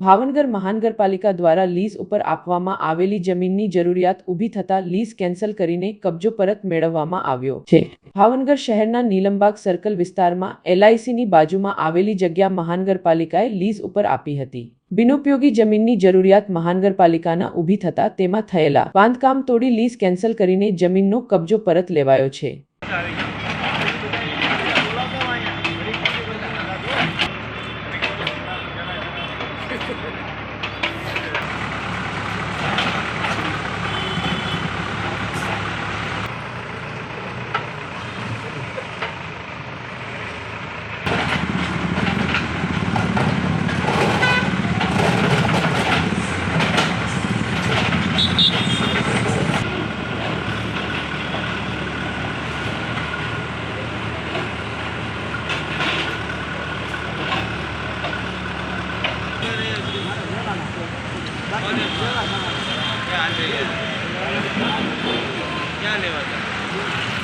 ભાવનગર મહાનગરપાલિકા દ્વારા લીઝ ઉપર આપવામાં આવેલી જમીનની જરૂરિયાત ઊભી થતા લીઝ કેન્સલ કરીને કબજો પરત મેળવવામાં આવ્યો છે. ભાવનગર શહેરના નીલમબાગ સર્કલ વિસ્તારમાં એલઆઈસીની બાજુમાં આવેલી જગ્યા મહાનગરપાલિકાએ લીઝ ઉપર આપી હતી. બિનઉપયોગી જમીનની જરૂરિયાત મહાનગરપાલિકાના ઊભી થતા તેમાં થયેલા બાંધકામ તોડી લીઝ કેન્સલ કરીને જમીનનો કબજો પરત લેવાયો છે. Thank you. ક્યાં લેવા હતા